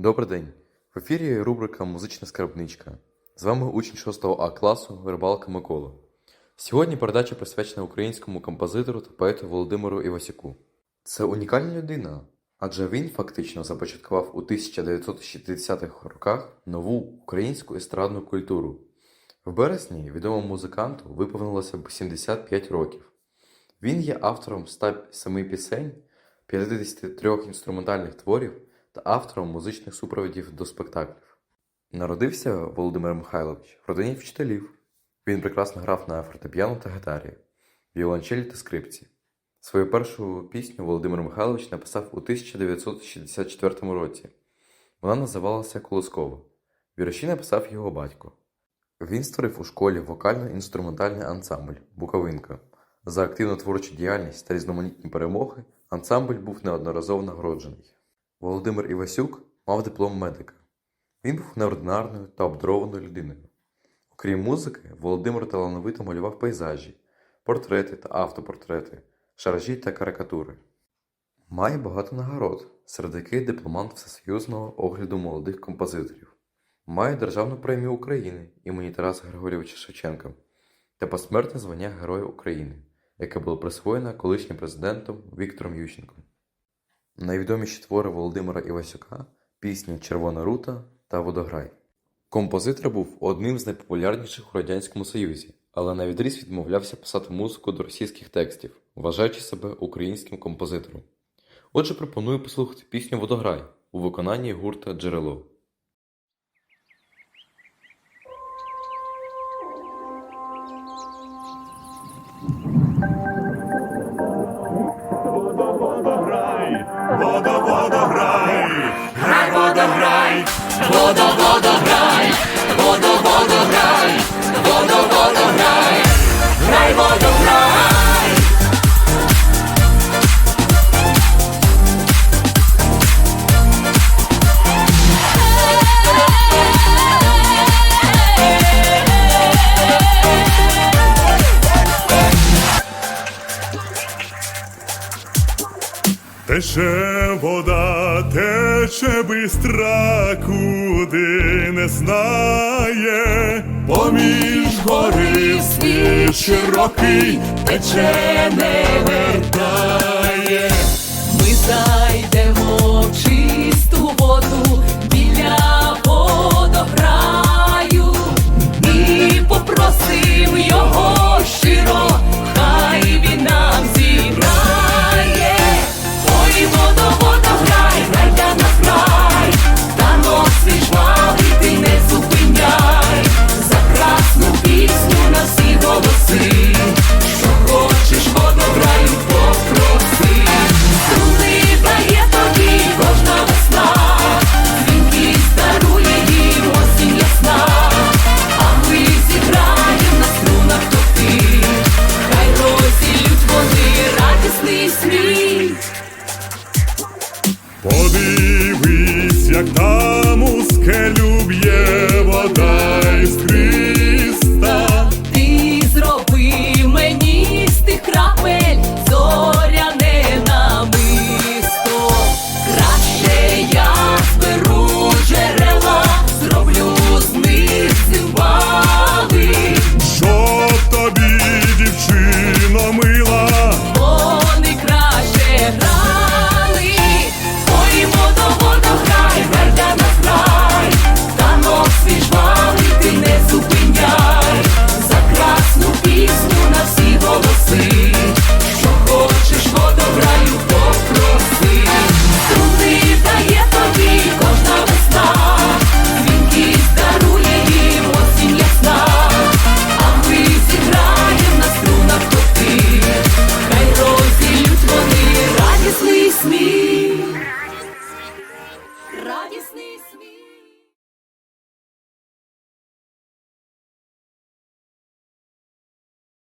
Добрий день. В ефірі рубрика Музична скарбничка. З вами учень 6 А класу Рибалка Микола. Сьогодні передача присвячена українському композитору та поету Володимиру Івасюку. Це унікальна людина, адже він фактично започаткував у 1960-х роках нову українську естрадну культуру. В березні відомому музиканту виповнилося б 75 років. Він є автором 107 пісень, 53 інструментальних творів та автором музичних супровідів до спектаклів. Народився Володимир Михайлович в родині вчителів. Він прекрасно грав на фортепіано та гітарі, віолончелі та скрипці. Свою першу пісню Володимир Михайлович написав у 1964 році. Вона називалася Колосково. Вірші написав його батько. Він створив у школі вокально-інструментальний ансамбль Буковинка. За активну творчу діяльність та різноманітні перемоги ансамбль був неодноразово нагороджений. Володимир Івасюк мав диплом медика. Він був неординарною та обдарованою людиною. Окрім музики, Володимир талановито малював пейзажі, портрети та автопортрети, шаражі та карикатури. Має багато нагород, серед яких дипломант Всесоюзного огляду молодих композиторів. Має Державну премію України імені Тараса Григорьовича Шевченка та посмертне звання Героя України, яке було присвоєне колишнім президентом Віктором Ющенком. Найвідоміші твори Володимира Івасюка пісні Червона рута та Водограй. Композитор був одним з найпопулярніших у Радянському Союзі, але на відріз відмовлявся писати музику до російських текстів, вважаючи себе українським композитором. Отже, пропоную послухати пісню Водограй у виконанні гурта Джерело. Тече вода, тече бистра, куди не знає, поміж гори світ широкий, тече не вертає. Ми зайдемо в чисту воду біля водограю і попросим його